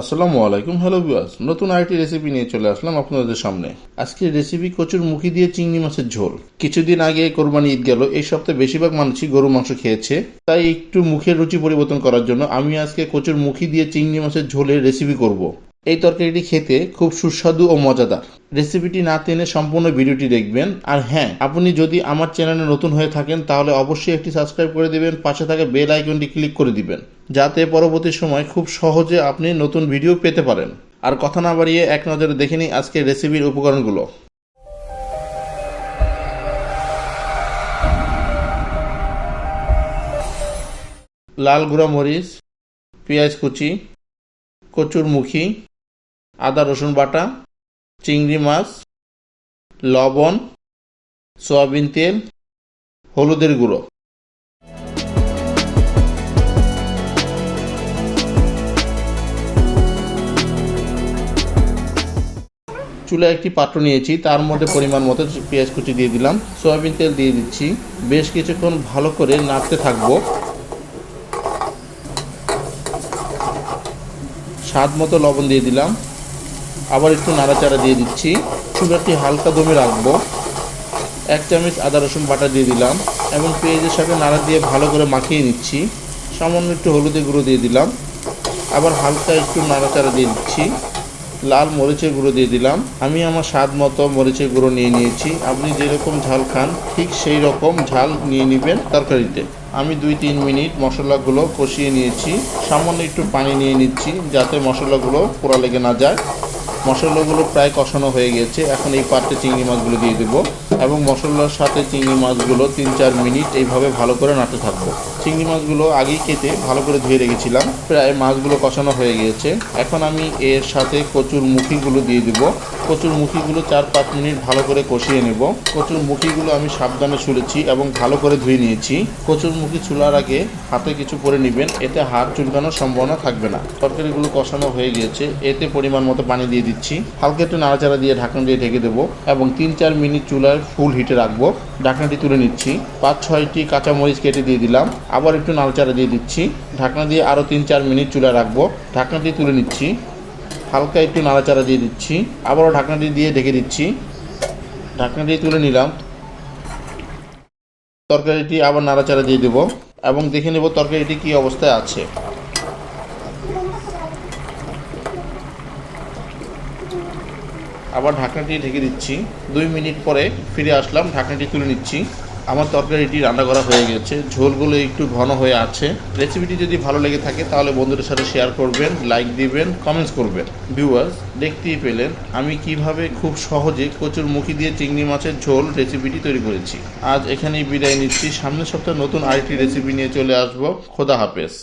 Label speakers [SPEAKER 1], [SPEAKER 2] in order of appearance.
[SPEAKER 1] আসসালামু আলাইকুম হ্যালো বিয়াস নতুন আরেকটি রেসিপি নিয়ে চলে আসলাম আপনাদের সামনে। আজকের রেসিপি কচুর মুখি দিয়ে চিংড়ি মাছের ঝোল। কিছুদিন আগে কোরবানি ঈদ গেল, এই সপ্তাহে বেশিরভাগ মানুষই গরু মাংস খেয়েছে। তাই একটু মুখের রুচি পরিবর্তন করার জন্য আমি আজকে কচুর মুখি দিয়ে চিংড়ি মাছের ঝোলের রেসিপি করব। এই তরকারিটি খেতে খুব সুস্বাদু ও মজাদার। রেসিপিটি না টেনে সম্পূর্ণ ভিডিওটি দেখবেন। আর হ্যাঁ আপনি যদি আমার চ্যানেলে নতুন হয়ে থাকেন, তাহলে অবশ্যই একটি সাবস্ক্রাইব করে দিবেন, পাশে থাকা বেল আইকনটি ক্লিক করে দিবেন, যাতে পরবর্তী সময় খুব সহজে আপনি নতুন ভিডিও পেতে পারেন। আর কথা না বাড়িয়ে এক নজরে দেখে নিই আজকের রেসিপির উপকরণগুলো। লাল গুঁড়া মরিচ, পেঁয়াজ কুচি কচুর মুখি আদা, রসুন বাটা, চিংড়ি মাছ, লবণ, সয়াবিন তেল, হলুদের গুঁড়ো। চুলায় একটি পাত্র নিয়েছি, তার মধ্যে পরিমাণ মতো পেঁয়াজ কুচি দিয়ে দিলাম। সয়াবিন তেল দিয়ে দিচ্ছি। বেশ কিছুক্ষণ ভালো করে নাড়তে থাকব। স্বাদ মতো লবণ দিয়ে দিলাম। আবার একটু নাড়াচাড়া দিয়ে দিচ্ছি। চুলাটি হালকা দমে রাখব। এক চামচ আদা রসুন বাটা দিয়ে দিলাম এবং পেঁয়াজের সাথে নাড়া দিয়ে ভালো করে মাখিয়ে নিচ্ছি। সামান্য একটু হলুদের গুঁড়ো দিয়ে দিলাম। আবার হালকা একটু নাড়াচাড়া দিয়ে দিচ্ছি। লাল মরিচের গুঁড়ো দিয়ে দিলাম। আমি আমার স্বাদ মতো মরিচের গুঁড়ো নিয়ে নিয়েছি। আপনি যেরকম ঝাল খান, ঠিক সেই রকম ঝাল নিয়ে নেবেন তরকারিতে। আমি দুই তিন মিনিট মশলাগুলো কষিয়ে নিয়েছি। সামান্য একটু পানি নিয়ে নিচ্ছি যাতে মশলাগুলো পোড়া লেগে না যায়। মশলাগুলো প্রায় কষানো হয়ে গেছে এখন এই পাত্রে চিংড়ি মাছগুলো দিয়ে দেবো। এবং মশলার সাথে চিংড়ি মাছগুলো তিন চার মিনিট এইভাবে ভালো করে নাড়তে থাকব। চিংড়ি মাছগুলো আগেই কেটে ভালো করে ধুয়ে রেখেছিলাম। প্রায় মাছগুলো কষানো হয়ে গিয়েছে। এখন আমি এর সাথে কচুর মুখিগুলো দিয়ে দেবো। কচুর মুখিগুলো চার পাঁচ মিনিট ভালো করে কষিয়ে নেব। কচুর মুখিগুলো আমি সাবধানে ছুলেছি এবং ভালো করে ধুয়ে নিয়েছি। কচুর মুখি ছুলার আগে হাতে কিছু পরে নেবেন। এতে হাত চুলকানোর সম্ভাবনা থাকবে না। তরকারিগুলো কষানো হয়ে গিয়েছে। এতে পরিমাণ মতো পানি দিয়ে দিচ্ছি। হালকা একটু নাড়াচাড়া দিয়ে ঢাকনা দিয়ে ঢেকে দেবো এবং তিন চার মিনিট চুলার ফুল হিটে রাখব। ঢাকনাটি তুলে নিচ্ছি। পাঁচ, ছয়টি কাঁচামরিচ কেটে দিয়ে দিলাম। আবার একটু নাড়াচাড়া দিয়ে দিচ্ছি। ঢাকনা দিয়ে আরও তিন, চার মিনিট চুলায় রাখব। ঢাকনাটি তুলে নিচ্ছি। হালকা একটু নাড়াচাড়া দিয়ে দিচ্ছি। আবারও ঢাকনাটি দিয়ে ঢেকে দিচ্ছি। ঢাকনাটি তুলে নিলাম। তরকারিটি আবার নাড়াচাড়া দিয়ে দেবো। এবং দেখে নেব তরকারিটি কী অবস্থায় আছে। আবার ঢাকনাটি ঢেকে দিচ্ছি। দুই মিনিট পরে ফিরে আসলাম, ঢাকনাটি তুলে নিচ্ছি। আমার তরকারিটি রান্না করা হয়ে গেছে। ঝোলগুলো একটু ঘন হয়ে আছে। রেসিপিটি যদি ভালো লেগে থাকে তাহলে বন্ধুদের সাথে শেয়ার করবেন, লাইক দিবেন কমেন্টস করবেন। ভিউয়ার্স দেখতেই পেলেন আমি কীভাবে খুব সহজে কচুর মুখি দিয়ে চিংড়ি মাছের ঝোল রেসিপিটি তৈরি করেছি। আজ এখানেই বিদায় নিচ্ছি। সামনের সপ্তাহে নতুন আরেকটি রেসিপি নিয়ে চলে আসব। খোদা হাফেজ।